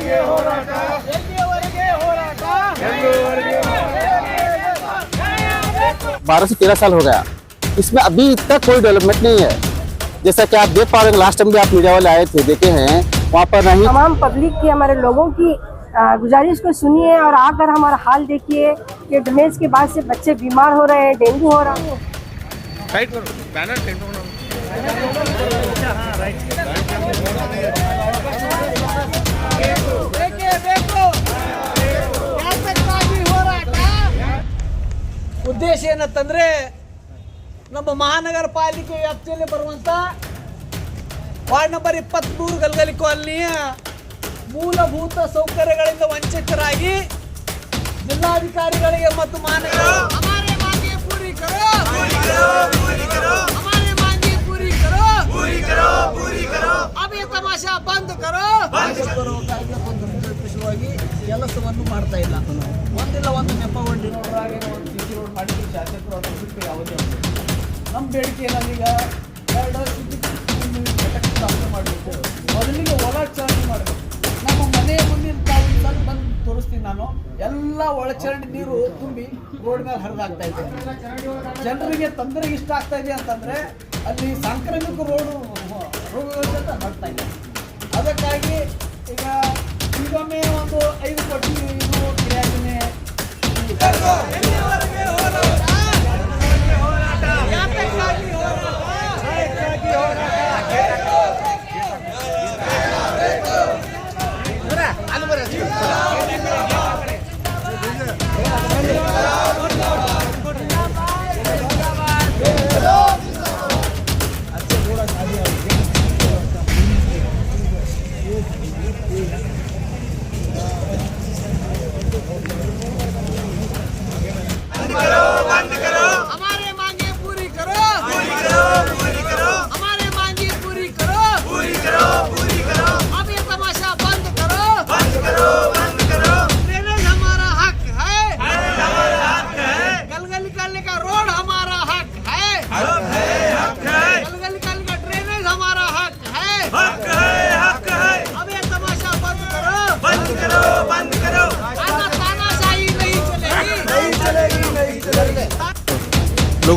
ಎಲ್ಲಿವರೆಗೆ ಹೋರಾಟ ಎಲ್ಲಿವರೆಗೆ ಹೋರಾಟ बारह से तेरह साल हो गया इसमें अभी तक कोई डेवलपमेंट नहीं है जैसा कि आप देख पा रहे हैं लास्ट टाइम भी आप मीडिया वाले आए थे देखे हैं वहाँ पर नहीं तमाम पब्लिक की हमारे लोगों की अ, गुजारिश को सुनिए और आकर हमारा हाल देखिए कि ड्रेनेज के बाद से बच्चे बीमार हो रहे हैं डेंगू हो रहा है ಬೇಕೇ ಬೇಕು ಯಾತಕ್ಕಾಗಿ ಹೋರಾಟ ಉದ್ದೇಶ ಏನಂತಂದ್ರೆ ನಮ್ಮ ಮಹಾನಗರ ಪಾಲಿಕೆ ವ್ಯಾಪ್ತಿಯಲ್ಲಿ ಬರುವಂತ ವಾರ್ಡ್ ನಂಬರ್ ಇಪ್ಪತ್ಮೂರು ಗಲ್ಗಲಿ ಕಾಲನಿಯ ಮೂಲಭೂತ ಸೌಕರ್ಯಗಳಿಂದ ವಂಚಿತರಾಗಿ ಜಿಲ್ಲಾಧಿಕಾರಿಗಳಿಗೆ ಮತ್ತು ಮಹಾನಗರ ಹಮಾರೆ ಮಾಂಗೆ ಪೂರಿ ಕರೋ ಹಮಾರೆ ಮಾಂಗೆ ಪೂರಿ ಕರೋ अब ये तमाशा बंद करो ಕರೋ ಕಾಯ್ದೆ ನಿರ್ದೇಶವಾಗಿ ಕೆಲಸವನ್ನು ಮಾಡ್ತಾ ಇಲ್ಲ. ಒಂದಿಲ್ಲ, ಒಂದು ನೆಪ ಒಂದು ಸಿಟಿ ರೋಡ್ ಮಾಡಿದ್ರೆ ಶಾಸಕರು ಅದನ್ನು ಬಿಟ್ಟು ಯಾವುದೇ ನಮ್ಮ ಬೇಡಿಕೆ ಏನಂದೀಗ ಎರಡು ಘಟಕ ಸ್ಥಾಪನೆ ಮಾಡಬೇಕು. ಮೊದಲಿಗೆ ಒಳಚರಂಡಿ ಮಾಡಬೇಕು. ನಮ್ಮ ಮನೆ ಮುಂದಿನ ತಾವು ಬಂದು ತೋರಿಸ್ತೀನಿ ನಾನು. ಎಲ್ಲ ಒಳಚರಂಡಿ ನೀರು ತುಂಬಿ ರೋಡ್ ಮೇಲೆ ಹರಿದಾಗ್ತಾ ಇದೆ. ಜನರಿಗೆ ತೊಂದರೆ ಇಷ್ಟ ಆಗ್ತಾ ಇದೆ ಅಂತಂದ್ರೆ ಅಲ್ಲಿ ಸಾಂಕ್ರಾಮಿಕ ರೋಡು ರೋಗಗಳ ಜೊತೆ ಹರಡ್ತಾ ಇದೆ. ಅದಕ್ಕಾಗಿ ಈಗ ಈಗೊಮ್ಮೆ ಒಂದು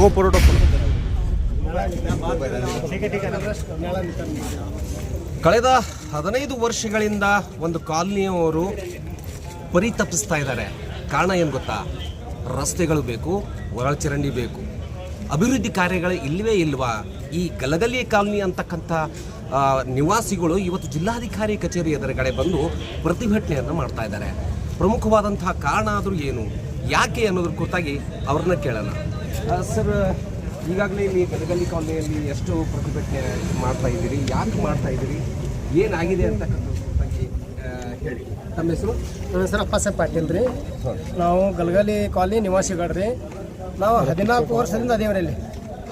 लोगों पर ಕಳೆದ ಹದಿನೈದು ವರ್ಷಗಳಿಂದ ಒಂದು ಕಾಲನಿಯವರು ಪರಿತಪಿಸ್ತಾ ಇದ್ದಾರೆ ಕಾರಣ ಏನು ಗೊತ್ತಾ ರಸ್ತೆಗಳು ಬೇಕು ಒಳಚರಂಡಿ ಬೇಕು ಅಭಿವೃದ್ಧಿ ಕಾರ್ಯಗಳು ಇಲ್ಲವೇ ಇಲ್ವಾ ಈ ಗಲಗಲಿ ಕಾಲನಿ ಅಂತಕ್ಕಂಥ ಆ, ನಿವಾಸಿಗಳು ಇವತ್ತು ಜಿಲ್ಲಾಧಿಕಾರಿ ಕಚೇರಿ ಎದುರುಗಡೆ ಬಂದು ಪ್ರತಿಭಟನೆಯನ್ನು ಮಾಡ್ತಾ ಇದ್ದಾರೆ ಪ್ರಮುಖವಾದಂತಹ ಕಾರಣ ಆದರೂ ಏನು ಯಾಕೆ ಅನ್ನೋದ್ರ ಕುರಿತಾಗಿ ಅವ್ರನ್ನ ಕೇಳೋಣ ಆ, ಸರ್ ಈಗಾಗಲೇ ಇಲ್ಲಿ ಗದಗಲ್ಲಿ ಕಾಲೋನಿಯಲ್ಲಿ ಎಷ್ಟು ಪ್ರತಿಭಟನೆ ಮಾಡ್ತಾ ಇದ್ದೀರಿ? ಯಾಕೆ ಮಾಡ್ತಾ ಇದ್ದೀರಿ? ಏನಾಗಿದೆ ಅಂತ ಬಗ್ಗೆ ಹೇಳಿ. ತಮ್ಮ ಹೆಸರು? ನನ್ನ ಹೆಸರು ಅಪ್ಪಾಸಾಹೇಬ್ ಪಾಟೀಲ್ ರೀ. ನಾವು ಗಲಗಲಿ ಕಾಲನಿ ನಿವಾಸಿಗಳ್ರಿ ನಾವು ಹದಿನಾಲ್ಕು ವರ್ಷದಿಂದ ಅದೇವ್ರಲ್ಲಿ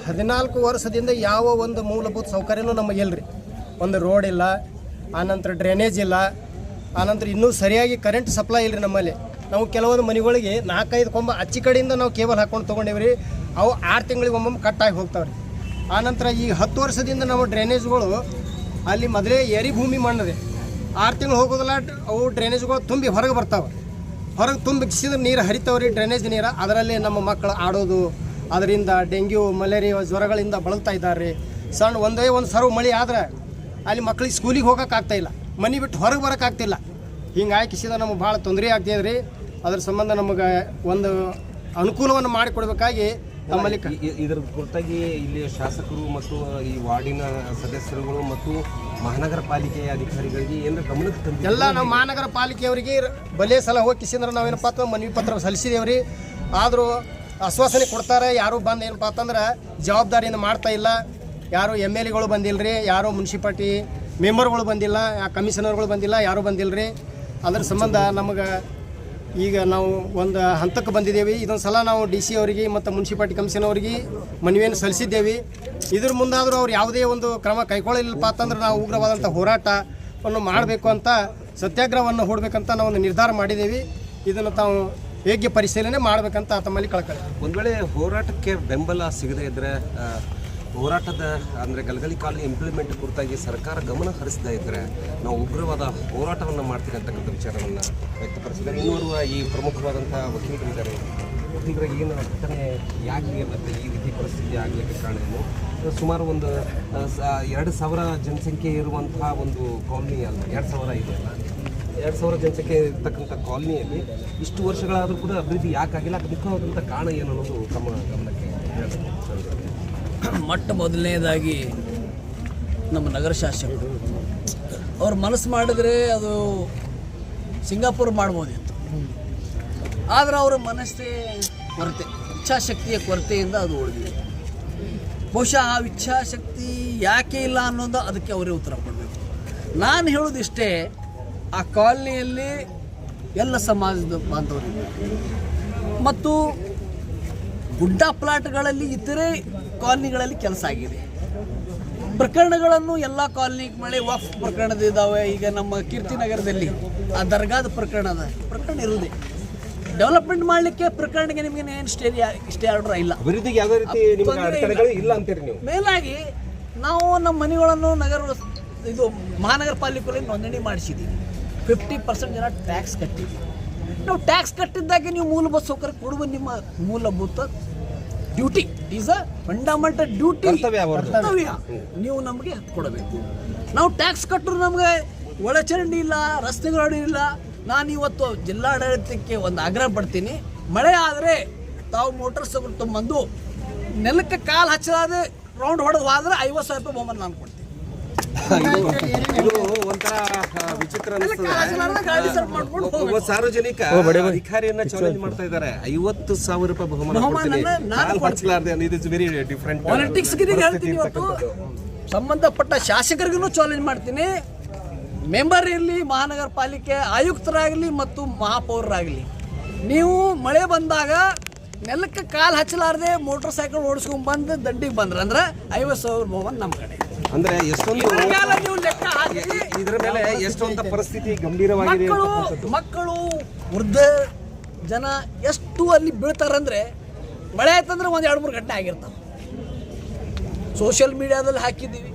ಹದಿನಾಲ್ಕು ವರ್ಷದಿಂದ ಯಾವ ಒಂದು ಮೂಲಭೂತ ಸೌಕರ್ಯನೂ ನಮಗೆ ಇಲ್ರಿ. ಒಂದು ರೋಡ್ ಇಲ್ಲ ಆನಂತರ ಡ್ರೈನೇಜ್ ಇಲ್ಲ ಆನಂತರ ಇನ್ನೂ ಸರಿಯಾಗಿ ಕರೆಂಟ್ ಸಪ್ಲೈ ಇಲ್ರಿ ನಮ್ಮಲ್ಲಿ. ನಾವು ಕೆಲವೊಂದು ಮನೆಗಳಿಗೆ ನಾಲ್ಕೈದು ಕೊಂಬ ಅಚ್ಚಿ ಕಡೆಯಿಂದ ನಾವು ಕೇಬಲ್ ಹಾಕೊಂಡು ತೊಗೊಂಡೇವ್ರಿ ಅವು ಆರು ತಿಂಗಳಿಗೆ ಒಮ್ಮೊಮ್ಮೆ ಕಟ್ಟಾಗಿ ಹೋಗ್ತಾವೆ ರೀ. ಆನಂತರ ಈ ಹತ್ತು ವರ್ಷದಿಂದ ನಾವು ಡ್ರೈನೇಜ್ಗಳು ಅಲ್ಲಿ ಮೊದಲೇ ಎರಿ ಭೂಮಿ ಮಣ್ಣದೆ ಆರು ತಿಂಗಳು ಹೋಗೋದಿಲ್ಲ, ಅವು ಡ್ರೈನೇಜ್ಗಳು ತುಂಬಿ ಹೊರಗೆ ಬರ್ತಾವೆ. ಹೊರಗೆ ತುಂಬಿಸಿದ್ರೆ ನೀರು ಹರಿತಾವ್ರಿ ಡ್ರೈನೇಜ್ ನೀರು. ಅದರಲ್ಲಿ ನಮ್ಮ ಮಕ್ಕಳು ಆಡೋದು, ಅದರಿಂದ ಡೆಂಗ್ಯೂ, ಮಲೇರಿಯಾ ಜ್ವರಗಳಿಂದ ಬಳಲ್ತಾ ಇದ್ದಾರೆ ಸಣ್ಣ ಒಂದೇ ಒಂದು ಸರ್ವ್ ಮಳೆ ಆದ್ರೆ ಅಲ್ಲಿ ಮಕ್ಳಿಗೆ ಸ್ಕೂಲಿಗೆ ಹೋಗೋಕ್ಕಾಗ್ತಾಯಿಲ್ಲ ಮನೆ ಬಿಟ್ಟು ಹೊರಗೆ ಬರೋಕ್ಕಾಗ್ತಿಲ್ಲ ಹಿಂಗೆ ಕಿಸಿದ ನಮಗೆ ಭಾಳ ತೊಂದರೆ ಆಗ್ತಿದೆ ರೀ. ಅದ್ರ ಸಂಬಂಧ ನಮಗೆ ಒಂದು ಅನುಕೂಲವನ್ನು ಮಾಡಿಕೊಡ್ಬೇಕಾಗಿ ನಮ್ಮಲ್ಲಿ ಇದರ ಕುರಿತಾಗಿ ಇಲ್ಲಿ ಶಾಸಕರು ಮತ್ತು ಈ ವಾರ್ಡಿನ ಸದಸ್ಯರುಗಳು ಮತ್ತು ಮಹಾನಗರ ಪಾಲಿಕೆಯ ಅಧಿಕಾರಿಗಳಿಗೆ ಏನು ಗಮನಕ್ಕೆ? ಎಲ್ಲ ನಾವು ಮಹಾನಗರ ಪಾಲಿಕೆಯವರಿಗೆ ಬಲೆ ಸಲ ಹೋಗಿ ಕಿಸಿಂದ್ರೆ ನಾವೇನಪ್ಪ ಪಾತ್ರ ಮನವಿ ಪತ್ರ ಸಲ್ಲಿಸಿದೇವ್ರಿ. ಆದರೂ ಆಶ್ವಾಸನೆ ಕೊಡ್ತಾರೆ ಯಾರು ಬಂದು ಏನಪ್ಪ ಅಂತಂದ್ರೆ ಜವಾಬ್ದಾರಿಯಿಂದ ಮಾಡ್ತಾ ಇಲ್ಲ. ಯಾರು ಎಂ ಎಲ್ ಎಗಳು ಬಂದಿಲ್ಲ ರೀ ಯಾರು ಮುನ್ಸಿಪಾಲ್ಟಿ ಮೆಂಬರ್ಗಳು ಬಂದಿಲ್ಲ ಆ ಕಮಿಷನರ್ಗಳು ಬಂದಿಲ್ಲ ಯಾರೂ ಬಂದಿಲ್ಲ ರೀ ಅದ್ರ ಸಂಬಂಧ ನಮಗೆ ಈಗ ನಾವು ಒಂದು ಹಂತಕ್ಕೆ ಬಂದಿದ್ದೇವೆ. ಇದೊಂದು ಸಲ ನಾವು ಡಿ ಸಿ ಅವರಿಗೆ ಮತ್ತು ಮುನ್ಸಿಪಾಲ್ಟಿ ಕಮಿಷನ್ ಅವರಿಗೆ ಮನವಿಯನ್ನು ಸಲ್ಲಿಸಿದ್ದೇವೆ. ಇದ್ರ ಮುಂದಾದರೂ ಅವ್ರು ಯಾವುದೇ ಒಂದು ಕ್ರಮ ಕೈಗೊಳ್ಳಲಿಲ್ಲಪ್ಪ ಅಂತಂದ್ರೆ ನಾವು ಉಗ್ರವಾದಂಥ ಹೋರಾಟವನ್ನು ಮಾಡಬೇಕು ಅಂತ ಸತ್ಯಾಗ್ರಹವನ್ನು ಹೂಡಬೇಕಂತ ನಾವು ಒಂದು ನಿರ್ಧಾರ ಮಾಡಿದ್ದೇವೆ. ಇದನ್ನು ತಾವು ಹೇಗೆ ಪರಿಶೀಲನೆ ಮಾಡಬೇಕಂತ ತಮ್ಮಲ್ಲಿ ಕಳ್ಕೊಳ್ಳಿ ಒಂದು ವೇಳೆ ಹೋರಾಟಕ್ಕೆ ಬೆಂಬಲ ಸಿಗದೇ ಇದ್ರೆ ಆ, ಹೋರಾಟದ, ಅಂದರೆ ಗಲಗಲಿ ಕಾಲನಿ ಇಂಪ್ಲಿಮೆಂಟ್ ಕುರಿತಾಗಿ ಸರ್ಕಾರ ಗಮನ ಹರಿಸದೇ ಇದ್ದರೆ ನಾವು ಉಗ್ರವಾದ ಹೋರಾಟವನ್ನು ಮಾಡ್ತೀವಿ ಅಂತಕ್ಕಂಥ ವಿಚಾರವನ್ನ ವ್ಯಕ್ತಪಡಿಸಿದ್ದಾರೆ. ಇನ್ನೋರ್ವ ಈ ಪ್ರಮುಖವಾದಂಥ ವಕೀಲರಿದ್ದಾರೆ ವಕೀಲರಿಗೆ ಏನು ಘಟನೆ ಯಾಕೆ ಮತ್ತು ಈ ರೀತಿ ಪರಿಸ್ಥಿತಿ ಆಗಲಿಕ್ಕೆ ಕಾರಣ ಏನು? ಸುಮಾರು ಒಂದು ಎರಡು ಸಾವಿರ ಜನಸಂಖ್ಯೆ ಇರುವಂತಹ ಒಂದು ಕಾಲೋನಿ ಅಲ್ಲ, ಎರಡು ಸಾವಿರ ಇದೆಯಲ್ಲ ಎರಡು ಸಾವಿರ ಜನಸಂಖ್ಯೆ ಇರ್ತಕ್ಕಂಥ ಕಾಲೋನಿಯಲ್ಲಿ ಇಷ್ಟು ವರ್ಷಗಳಾದರೂ ಕೂಡ ಅಭಿವೃದ್ಧಿ ಯಾಕಾಗಿಲ್ಲ, ಅದಕ್ಕೆ ಮುಖ್ಯವಾದಂಥ ಕಾರಣ ಏನು ಅನ್ನೋದು ತಮ್ಮ ಗಮನಕ್ಕೆ ಹೇಳ್ಬೇಕು. ಮೊಟ್ಟ ಮೊದಲನೇದಾಗಿ ನಮ್ಮ ನಗರ ಶಾಸಕರು. ಅವ್ರು ಮನಸ್ಸು ಮಾಡಿದ್ರೆ ಅದು ಸಿಂಗಾಪುರ್ ಮಾಡ್ಬೋದಿತ್ತು. ಆದರೆ ಅವರ ಮನಸ್ಸೇ ಕೊರತೆ, ಇಚ್ಛಾಶಕ್ತಿಯ ಕೊರತೆಯಿಂದ ಅದು ಉಳಿದಿದೆ. ಬಹುಶಃ ಆ ಇಚ್ಛಾಶಕ್ತಿ ಯಾಕೆ ಇಲ್ಲ ಅನ್ನೋದು ಅದಕ್ಕೆ ಅವರೇ ಉತ್ತರ ಕೊಡಬೇಕು. ನಾನು ಹೇಳೋದಿಷ್ಟೇ ಆ ಕಾಲನಿಯಲ್ಲಿ ಎಲ್ಲ ಸಮಾಜದ ಬಾಂಧವರು ಮತ್ತು ಗುಡ್ಡ ಪ್ಲಾಟ್ಗಳಲ್ಲಿ ಇತರೆ ಕಾಲನಿಗಳಲ್ಲಿ ಕೆಲಸ ಆಗಿದೆ. ಪ್ರಕರಣಗಳನ್ನು ಎಲ್ಲ ಕಾಲನಿ ಮಳೆ ವಫ್ ಪ್ರಕರಣದಿದ್ದಾವೆ ಈಗ ನಮ್ಮ ಕೀರ್ತಿನಗರದಲ್ಲಿ ಆ ದರ್ಗಾದ ಪ್ರಕರಣದ ಪ್ರಕರಣ ಇರುವುದೇ. ಡೆವಲಪ್ಮೆಂಟ್ ಮಾಡಲಿಕ್ಕೆ ಪ್ರಕರಣಕ್ಕೆ ನಿಮಗೆ ಏನು ಸ್ಟೇ ಸ್ಟೇ ಆರ್ಡರ್ ಇಲ್ಲ. ಅಭಿವೃದ್ಧಿಗೆ ಯಾವುದೇ ರೀತಿ ಇಲ್ಲ. ಅಂತೀರಿ ನೀವು? ಮೇಲಾಗಿ ನಾವು ನಮ್ಮ ಮನೆಗಳನ್ನು ನಗರ ಇದು ಮಹಾನಗರ ಪಾಲಿಕೆಯಲ್ಲಿ ನೋಂದಣಿ ಮಾಡಿಸಿದ್ದೀವಿ ಫಿಫ್ಟಿ ಪರ್ಸೆಂಟ್ ಜನ ಟ್ಯಾಕ್ಸ್ ಕಟ್ಟಿದ್ದೀವಿ ನಾವು ಟ್ಯಾಕ್ಸ್ ಕಟ್ಟಿದ್ದಾಗೆ ನೀವು ಮೂಲಭೂತ ಸೌಕರ್ಯ ಕೊಡುವ ನಿಮ್ಮ ಮೂಲಭೂತ duty. Is a fundamental duty ಕರ್ತವ್ಯ. ನೀವು ನಮಗೆ ಕೊಡಬೇಕು ನಾವು ಟ್ಯಾಕ್ಸ್ ಕಟ್ಟರು ನಮಗೆ ಒಳಚರಂಡಿ ಇಲ್ಲ ರಸ್ತೆಗಳು ಇಲ್ಲ. ನಾನು ಇವತ್ತು ಜಿಲ್ಲಾಡಳಿತಕ್ಕೆ ಒಂದು ಆಗ್ರಹ ಪಡ್ತೀನಿ. ಮಳೆ ಆದರೆ ತಾವು ಮೋಟರ್ಸ್ ಸೈಕಲ್ ತೊಗೊಂಬಂದು ನೆಲಕ್ಕೆ ಕಾಲು ಹಚ್ಚಲಾದೆ ರೌಂಡ್ ಹೊಡೆದು ಹೋದ್ರೆ ಐವತ್ತು ಸಾವಿರ ರೂಪಾಯಿ ಬಹುಮಾನ ನಾನು ಕೊಡ್ತೀನಿ. ಇದು ಒಂಥರ ವಿಚಿತ್ರ ಅನಿಸ್ತದೆ. ಸಾರ್ವಜನಿಕ ಅಧಿಕಾರಿಯನ್ನ ಚಾಲೆಂಜ್ ಮಾಡ್ತಾ ಇದ್ದಾರೆ. ಐವತ್ತು ಸಾವಿರ ರೂಪಾಯಿ ಬಹುಮಾನ ಕೊಡ್ತೀನಿ. ಇದು ಇಸ್ ವೆರಿ ಡಿಫ್ರೆಂಟ್ ಪಾಲಿಟಿಕ್ಸ್ ಸಂಬಂಧಪಟ್ಟ ಶಾಸಕರಿಗೂ ಚಾಲೆಂಜ್ ಮಾಡ್ತೀನಿ. ಮೆಂಬರ್ ಇರಲಿ ಮಹಾನಗರ ಪಾಲಿಕೆ ಆಯುಕ್ತರಾಗಲಿ ಮತ್ತು ಮಹಾಪೌರರಾಗಲಿ. ನೀವು ಮಳೆ ಬಂದಾಗ ನೆಲಕ್ಕೆ ಕಾಲು ಹಚ್ಚಲಾರದೆ ಮೋಟರ್ ಸೈಕಲ್ ಓಡಿಸ್ಕೊಂಡ್ ಬಂದು ದಂಡಿಗೆ ಬಂದ್ರೆ ಅಂದ್ರೆ ಐವತ್ತು ಸಾವಿರ ಬಹುಮಾನ ನಮ್ಮ ಕಡೆ. ಅಂದ್ರೆ ಎಷ್ಟೊಂದು ಇದ್ರ ಮೇಲೆ ಎಷ್ಟೊಂದ ಪರಿಸ್ಥಿತಿ ಗಂಭೀರವಾಗಿದೆ ಮಕ್ಕಳು. ವೃದ್ಧ ಜನ ಎಷ್ಟು ಅಲ್ಲಿ ಬೀಳ್ತಾರಂದ್ರೆ ಮಳೆ ಆಯ್ತಂದ್ರೆ ಒಂದು ಎರಡು ಮೂರು ಗಂಟೆ ಆಗಿರ್ತಾವೆ. ಸೋಷಿಯಲ್ ಮೀಡಿಯಾದಲ್ಲಿ ಹಾಕಿದ್ದೀವಿ.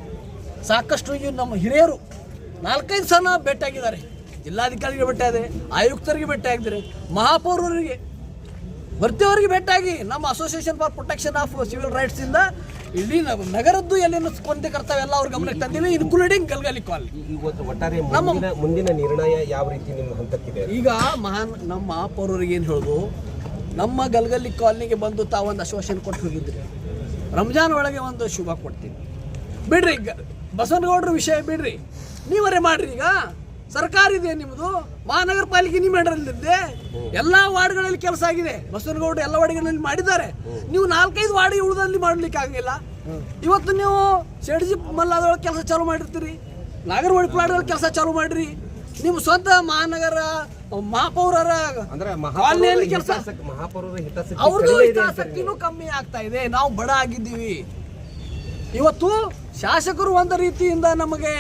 ಸಾಕಷ್ಟು ಈಗ ನಮ್ಮ ಹಿರಿಯರು ನಾಲ್ಕೈದು ಸಲ ಭೇಟಿಯಾಗಿದ್ದಾರೆ. ಜಿಲ್ಲಾಧಿಕಾರಿಗೆ ಭೇಟಿಯಾದೆ ಆಯುಕ್ತರಿಗೆ ಭೇಟಿಯಾಗಿದ್ದಾರೆ ಮಹಾಪೌರರಿಗೆ. ಬರ್ತಿಯವರಿಗೆ ಭೇಟಿಯಾಗಿ ನಮ್ಮ association for protection of civil ರೈಟ್ಸಿಂದ ಇಂದ ಇಡೀ ನಾವು ನಗರದ್ದು ಎಲ್ಲೇನು ಸ್ಪಂದೆ ಕರ್ತವ್ಯ ಎಲ್ಲ ಅವ್ರ ಗಮನಕ್ಕೆ ತಂದಿವಿ ಇನ್ಕ್ಲೂಡಿಂಗ್ ಗಲ್ಗಲಿ ಕಾಲ್ ಒಟ್ಟಾರೆ ಮುಂದಿನ ಮುಂದಿನ ನಿರ್ಣಯ ಯಾವ ರೀತಿ ನಿಮ್ಮ ಹಂತಕ್ಕಿದೆ? ಈಗ ಮಹಾನ್ ನಮ್ಮ ಪೌರರಿಗೆ ಏನು ಹೇಳೋದು? ನಮ್ಮ ಗಲ್ಗಲ್ಲಿ ಕಾಲನಿಗೆ ಬಂದು ತಾವೊಂದು ಆಶ್ವಾಸನೆ ಕೊಟ್ಟು ಹೋಗಿದ್ರಿ. ರಂಜಾನ್ ಒಳಗೆ ಒಂದು ಶುಭ ಕೊಡ್ತೀನಿ. ಬಿಡ್ರಿ ಈಗ ಬಸವನಗೌಡ್ರ ವಿಷಯ ಬಿಡ್ರಿ. ನೀವರೇ ಮಾಡ್ರಿ ಈಗ. ಸರ್ಕಾರ ಇದೆ ನಿಮ್ಮದು. ಮಹಾನಗರ ಪಾಲಿಕೆ ನಿಮ್ಮ ಹೆಂಡ್ರಲ್ಲಿದ್ದೆ ಎಲ್ಲ ವಾರ್ಡ್ಗಳಲ್ಲಿ ಕೆಲಸ ಆಗಿದೆ. ಬಸವನಗೌಡ ಎಲ್ಲ ವಾರ್ಡ್ಗಳಲ್ಲಿ ಮಾಡಿದ್ದಾರೆ. ನೀವು ನಾಲ್ಕೈದು ವಾರ್ಡ್ ಉಳಿದಲ್ಲಿ ಮಾಡ್ಲಿಕ್ಕೆ ಆಗಲಿಲ್ಲ. ಇವತ್ತು ನೀವು ಶೆಡ್ಜಿ ಮಲ್ಲಾದೊಳಗೆ ಕೆಲಸ ಚಾಲು ಮಾಡಿರ್ತೀರಿ. ನಾಗರವಾಡಿ ಪ್ಲಾಟ್ಗಳಲ್ಲಿ ಕೆಲಸ ಚಾಲು ಮಾಡ್ರಿ. ನಿಮ್ಮ ಸ್ವಂತ ಮಹಾನಗರ ಮಹಾಪೌರರ ಕಾಲನಿಯಲ್ಲಿ ಕೆಲಸ ಅವ್ರದ್ದು ಹಿತಾಸಕ್ತಿನೂ ಕಮ್ಮಿ ಆಗ್ತಾ ಇದೆ. ನಾವು ಬಡ ಆಗಿದ್ದೀವಿ. ಇವತ್ತು ಶಾಸಕರು ಒಂದು ರೀತಿಯಿಂದ ನಮಗೆ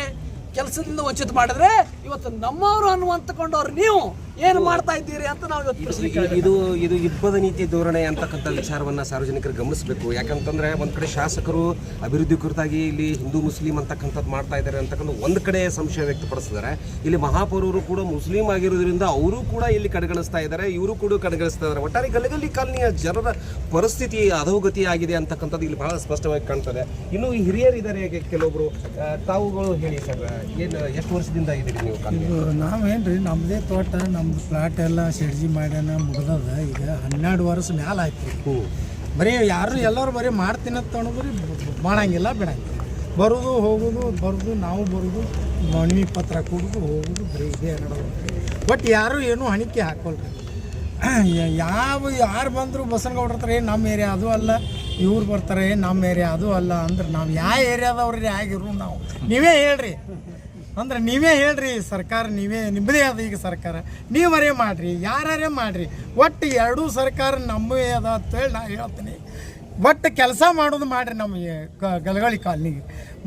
ಕೆಲಸದಿಂದ ವಂಚಿತ ಮಾಡಿದ್ರೆ ಇವತ್ತು ನಮ್ಮವರು ಅನ್ನುವಂತಕೊಂಡವ್ರು ನೀವು. ಏನು ಮಾಡ್ತಾ ಇದ್ದೀರಿ ಅಂತ ನಾವು ಇವತ್ತು ಪ್ರಶ್ನೆ ಇದು- ಇದು ಯುದ್ಧದ ಇಬ್ಬದ ನೀತಿ ಧೋರಣೆ ಅಂತಕ್ಕಂಥ ವಿಚಾರವನ್ನ ಸಾರ್ವಜನಿಕರು ಗಮನಿಸಬೇಕು. ಯಾಕಂತಂದ್ರೆ ಒಂದು ಕಡೆ ಶಾಸಕರು ಅಭಿವೃದ್ಧಿ ಕುರಿತಾಗಿ ಇಲ್ಲಿ ಹಿಂದೂ ಮುಸ್ಲಿಂ ಅಂತಕ್ಕಂಥದ್ದು ಮಾಡ್ತಾ ಇದ್ದಾರೆ ಅಂತಕ್ಕಂಥ ಒಂದು ಕಡೆ ಸಂಶಯ ವ್ಯಕ್ತಪಡಿಸಿದ್ದಾರೆ. ಇಲ್ಲಿ ಮಹಾಪೌರರು ಕೂಡ ಮುಸ್ಲಿಂ ಆಗಿರೋದ್ರಿಂದ ಅವರು ಕೂಡ ಇಲ್ಲಿ ಕಡೆಗಣಿಸ್ತಾ ಇದ್ದಾರೆ ಇವರು ಕೂಡ ಕಡೆಗಣಿಸ್ತಾ ಇದ್ದಾರೆ. ಒಟ್ಟಾರೆ ಗಲಗಲ್ಲಿ ಕಾಲನಿಯ ಜನರ ಪರಿಸ್ಥಿತಿ ಅಧೋಗತಿ ಆಗಿದೆ ಅಂತಕ್ಕಂಥದ್ದು ಇಲ್ಲಿ ಬಹಳ ಸ್ಪಷ್ಟವಾಗಿ ಕಾಣ್ತದೆ. ಇನ್ನು ಈ ಹಿರಿಯರಿದ್ದಾರೆ ಹೇಗೆ ಕೆಲವೊಬ್ರು? ತಾವುಗಳು ಹೇಳಿ ಸರ್ ಏನು ಎಷ್ಟು ವರ್ಷದಿಂದ ಇದ್ದೀರಿ ನೀವು ನಾವೇನ್ರಿ ನಮ್ಮದೇ ತೋಟ ನಮ್ದು ಪ್ಲಾಟ್ ಎಲ್ಲ ಸೆಡ್ಜಿ ಮಾಡ್ಯಾನ ಮುಗ್ದದ. ಈಗ ಹನ್ನೆರಡು ವರ್ಷ ಮ್ಯಾಲ ಆಯ್ತು ಬರೀ ಯಾರು ಎಲ್ಲರೂ ಬರೀ ಮಾಡ್ತೀನಿ ಅಂತ ಅನ್ನೋದ್ರಿ ಮಾಡಂಗಿಲ್ಲ ಬಿಡಂಗಿಲ್ಲ. ಬರೋದು ಹೋಗೋದು ಬರೋದು ನಾವು ಬರೋದು ಮನವಿ ಪತ್ರ ಕೊಡೋದು ಹೋಗೋದು ಬರೀ ಇದೇ ಬಟ್ ಯಾರು ಏನೂ ಹಣಿಕೆ ಹಾಕೋಲ್ರಿ. ಯಾವ ಯಾರು ಬಂದರು ಬಸನಗೌಡ್ರ ಹತ್ರ ಏ ನಮ್ಮ ಏರಿಯಾ ಅದು ಅಲ್ಲ ಇವ್ರು ಬರ್ತಾರೆ ನಮ್ಮ ಏರಿಯಾ ಅದು ಅಲ್ಲ ಅಂದ್ರೆ ನಾವು ಯಾವ ಏರಿಯಾದವ್ರಿ ಆಗಿರು ನಾವು. ನೀವೇ ಹೇಳ್ರಿ. ಅಂದ್ರೆ ನೀವೇ ಹೇಳ್ರಿ, ಸರ್ಕಾರ ನೀವೇ, ನಿಮ್ಮದೇ ಅದ ಈಗ ಸರ್ಕಾರ. ನೀವರೇ ಮಾಡ್ರಿ ಯಾರೇ ಮಾಡ್ರಿ. ಒಟ್ಟು ಎರಡೂ ಸರ್ಕಾರ ನಮ್ಮವೇ ಅದ ಅಂತೇಳಿ ನಾ ಹೇಳ್ತೀನಿ. ಒಟ್ಟು ಕೆಲಸ ಮಾಡೋದು ಮಾಡ್ರಿ ನಮಗೆ ಗಲಗಳಿ ಕಾಲನಿಗೆ.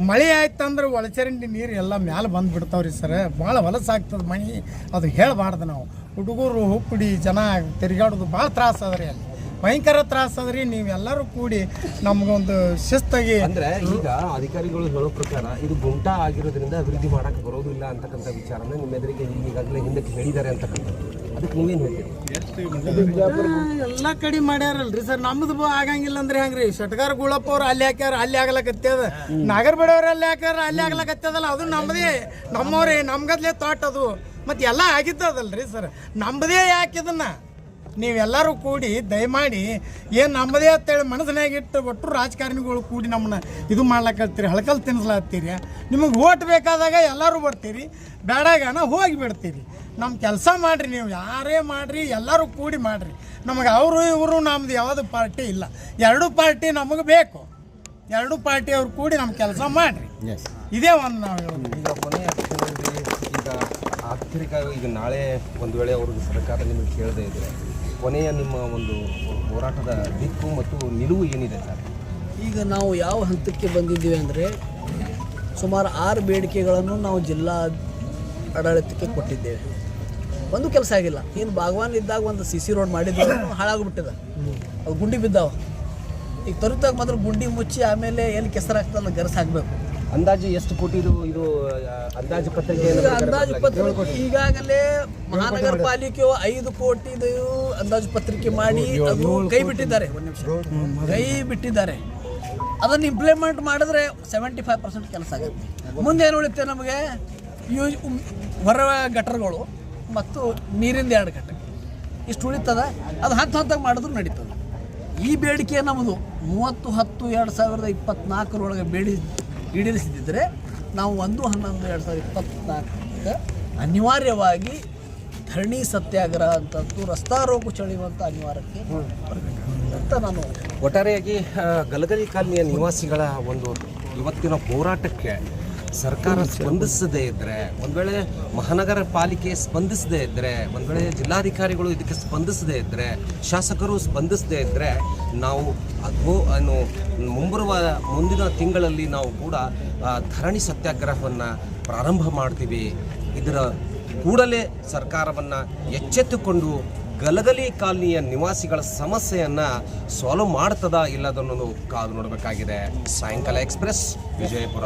ಮಳೆ ಆಯ್ತಂದ್ರೆ ಒಳಚರಂಡಿ ನೀರು ಎಲ್ಲ ಮ್ಯಾಲೆ ಬಂದ್ಬಿಡ್ತಾವ್ರಿ ಸರ್. ಭಾಳ ಹೊಲಸಾಗ್ತದೆ ಮನೆ ಅದು ಹೇಳಬಾರ್ದು ನಾವು. ಹುಡುಗರು ಹುಪ್ಪಡಿ ಜನ ತಿರುಗಾಡೋದು ಭಾಳ ತ್ರಾಸ ಅದ ರೀ ಅಲ್ಲಿ. ಭಯಂಕರ ತ್ರಾಸ ಅದ್ರಿ ನೀವೆಲ್ಲರೂ ಕೂಡಿ ನಮಗೊಂದು ಶಿಸ್ತಾಗಿ ಅಂದ್ರೆ ಈಗ ಅಧಿಕಾರಿಗಳು ಹೇಳೋ ಪ್ರಕಾರ ಇದು ಗುಂಟಾ ಆಗಿರೋದ್ರಿಂದ ಅಭಿವೃದ್ಧಿ ಮಾಡಕ್ ಬರೋದಿಲ್ಲ ಅಂತಕ್ಕಂಥ ವಿಚಾರನ ನಿಮ್ಮ ಎದುರಿಗೆ ಈಗಾಗಲೇ ಹಿಂದಕ್ಕೆ ಹೇಳಿದ್ದಾರೆ ಅಂತಕ್ಕಂಥದ್ದು. ಅದಕ್ಕೆ ನೀವೇನು ಹೇಳ್ತೀರಿ? ಎಲ್ಲ ಕಡೆ ಮಾಡ್ಯಾರಲ್ರಿ ಸರ್. ನಮ್ದು ಬ- ಆಗಂಗಿಲ್ಲ ಅಂದ್ರೆ ಹೆಂಗ್ರಿ? ಶಟ್ಗಾರ್ ಗುಳಪ್ಪ ಅವ್ರು ಅಲ್ಲಿ ಹಾಕ್ಯಾರ ಅಲ್ಲಿ ಆಗ್ಲಕತ್ತದ. ನಾಗರ್ ಬಡವ್ರ ಅಲ್ಲಿ ಹಾಕ್ಯಾರ ಅಲ್ಲಿ ಆಗ್ಲಕತ್ತದಲ್ಲ. ಅದು ನಮ್ಮದೇ ನಮ್ಮವ್ರೆ ನಮ್ಗದ್ಲೆ ತೋಟ ಅದು. ಮತ್ತೆ ಎಲ್ಲ ಆಗಿದ್ದದಲ್ರಿ ಸರ್. ನಮ್ಮದೇ ಯಾಕಿದನ್ನ ನೀವೆಲ್ಲರೂ ಕೂಡಿ ದಯಮಾಡಿ ಏನು ನಮ್ಮದೇ ಅಂತೇಳಿ ಮನಸ್ಸಿನಾಗ ಇಟ್ಟು ಒಟ್ಟು ರಾಜಕಾರಣಿಗಳು ಕೂಡಿ ನಮ್ಮನ್ನ ಇದು ಮಾಡ್ಲಕತ್ತೀರಿ ಹಳಕಲ್ ತಿನ್ಸ್ಲತ್ತೀರಿ. ನಿಮಗೆ ಓಟ್ ಬೇಕಾದಾಗ ಎಲ್ಲರೂ ಬರ್ತೀರಿ ಬೇಡಾಗನ ಹೋಗಿ ಬಿಡ್ತೀರಿ. ನಮ್ಮ ಕೆಲಸ ಮಾಡಿರಿ ನೀವು ಯಾರೇ ಮಾಡಿರಿ ಎಲ್ಲರೂ ಕೂಡಿ ಮಾಡಿರಿ. ನಮಗೆ ಅವರು ಇವರು ನಮ್ದು ಯಾವುದು ಪಾರ್ಟಿ ಇಲ್ಲ. ಎರಡು ಪಾರ್ಟಿ ನಮಗೆ ಬೇಕು. ಎರಡು ಪಾರ್ಟಿ ಅವ್ರು ಕೂಡಿ ನಮ್ಮ ಕೆಲಸ ಮಾಡಿರಿ. ಇದೇ ಒಂದು ನಾವು ಹೇಳೋದು. ಈಗ ಕೊನೆಯ ಈಗ ಆರ್ಥಿಕ ಈಗ ನಾಳೆ ಒಂದು ವೇಳೆ ಅವ್ರಿಗೆ ಸರ್ಕಾರ ನಿಮಗೆ ಕೇಳದೇ ಇದ್ರೆ ಕೊನೆಯ ನಿಮ್ಮ ಒಂದು ಹೋರಾಟದ ದಿಕ್ಕು ಮತ್ತು ನಿಲುವು ಏನಿದೆ ಸರ್? ಈಗ ನಾವು ಯಾವ ಹಂತಕ್ಕೆ ಬಂದಿದ್ದೀವಿ ಅಂದರೆ ಸುಮಾರು ಆರು ಬೇಡಿಕೆಗಳನ್ನು ನಾವು ಜಿಲ್ಲಾ ಆಡಳಿತಕ್ಕೆ ಕೊಟ್ಟಿದ್ದೇವೆ. ಒಂದು ಕೆಲಸ ಆಗಿಲ್ಲ. ಏನು ಬಾಗವಾನ್ ಇದ್ದಾಗ ಒಂದು ಸಿ ಸಿ ರೋಡ್ ಮಾಡಿದ್ದು ಹಾಳಾಗ್ಬಿಟ್ಟಿದೆ. ಅದು ಗುಂಡಿ ಬಿದ್ದಾವ. ಈಗ ತರುತ್ತಾಗ ಮಾತ್ರ ಗುಂಡಿ ಮುಚ್ಚಿ ಆಮೇಲೆ ಎಲ್ಲಿ ಕೆಸರಾಗ್ತದಲ್ಲ ಗರಸ್ ಹಾಕಬೇಕು ಅಂದಾಜು ಎಷ್ಟು ಕೋಟಿ ಇದು ಅಂದಾಜು ಪತ್ರಿಕೆ ಅಂದಾಜು ಪತ್ರಿಕೆ ಈಗಾಗಲೇ ಮಹಾನಗರ ಪಾಲಿಕೆಯು ಐದು ಕೋಟಿದು ಅಂದಾಜು ಪತ್ರಿಕೆ ಮಾಡಿ ಅದು ಕೈ ಬಿಟ್ಟಿದ್ದಾರೆ. ಒಂದು ನಿಮಿಷ. ಕೈ ಬಿಟ್ಟಿದ್ದಾರೆ. ಅದನ್ನು ಇಂಪ್ಲಿಮೆಂಟ್ ಮಾಡಿದ್ರೆ ಸೆವೆಂಟಿ ಫೈವ್ ಪರ್ಸೆಂಟ್ ಕೆಲಸ ಆಗುತ್ತೆ. ಮುಂದೆ ಏನು ಉಳಿತೆ ನಮಗೆ? ಯೂಸ್ ಹೊರ ಗಟರ್ಗಳು ಮತ್ತು ನೀರಿಂದ ಎರಡು ಘಟಕ. ಇಷ್ಟು ಉಳಿತದ? ಅದು ಹತ್ತು ಹತ್ತಾಗಿ ಮಾಡಿದ್ರು ನಡೀತದೆ. ಈ ಬೇಡಿಕೆ ನಮ್ಮದು ಮೂವತ್ತು ಹತ್ತು ಎರಡು ಸಾವಿರದ ಇಪ್ಪತ್ನಾಲ್ಕರೊಳಗೆ ಬೇಡಿ ಈಡೇರಿಸಿದ್ದರೆ ನಾವು ಒಂದು ಹನ್ನೊಂದು ಎರಡು ಸಾವಿರದ ಇಪ್ಪತ್ತ್ನಾಲ್ಕಕ್ಕೆ ಅನಿವಾರ್ಯವಾಗಿ ಧರಣಿ ಸತ್ಯಾಗ್ರಹ ಅಂತದ್ದು ರಸ್ತಾರೋಕು ಚಳಿಯುವಂಥ ಅನಿವಾರ್ಯಕ್ಕೆ ಅಂತ ನಾನು ಒಟ್ಟಾರೆಯಾಗಿ ಗಲಗಲಿ ಕಾಲನಿಯ ನಿವಾಸಿಗಳ ಒಂದು ಇವತ್ತಿನ ಹೋರಾಟಕ್ಕೆ ಸರ್ಕಾರ ಸ್ಪಂದಿಸದೇ ಇದ್ದರೆ ಒಂದು ವೇಳೆ ಮಹಾನಗರ ಪಾಲಿಕೆ ಸ್ಪಂದಿಸದೇ ಇದ್ದರೆ ಒಂದು ವೇಳೆ ಜಿಲ್ಲಾಧಿಕಾರಿಗಳು ಇದಕ್ಕೆ ಸ್ಪಂದಿಸದೇ ಇದ್ದರೆ ಶಾಸಕರು ಸ್ಪಂದಿಸದೇ ಇದ್ದರೆ ನಾವು ಅದು ಏನು ಮುಂಬರುವ ಮುಂದಿನ ತಿಂಗಳಲ್ಲಿ ನಾವು ಕೂಡ ಧರಣಿ ಸತ್ಯಾಗ್ರಹವನ್ನು ಪ್ರಾರಂಭ ಮಾಡ್ತೀವಿ. ಇದರ ಕೂಡಲೇ ಸರ್ಕಾರವನ್ನು ಎಚ್ಚೆತ್ತುಕೊಂಡು ಗಲಗಲಿ ಕಾಲನಿಯ ನಿವಾಸಿಗಳ ಸಮಸ್ಯೆಯನ್ನು ಸಾಲ್ವ್ ಮಾಡ್ತದಾ ಇಲ್ಲದನ್ನೋದು ಕಾದು ನೋಡಬೇಕಾಗಿದೆ. ಸಾಯಂಕಾಲ ಎಕ್ಸ್ಪ್ರೆಸ್ ವಿಜಯಪುರ.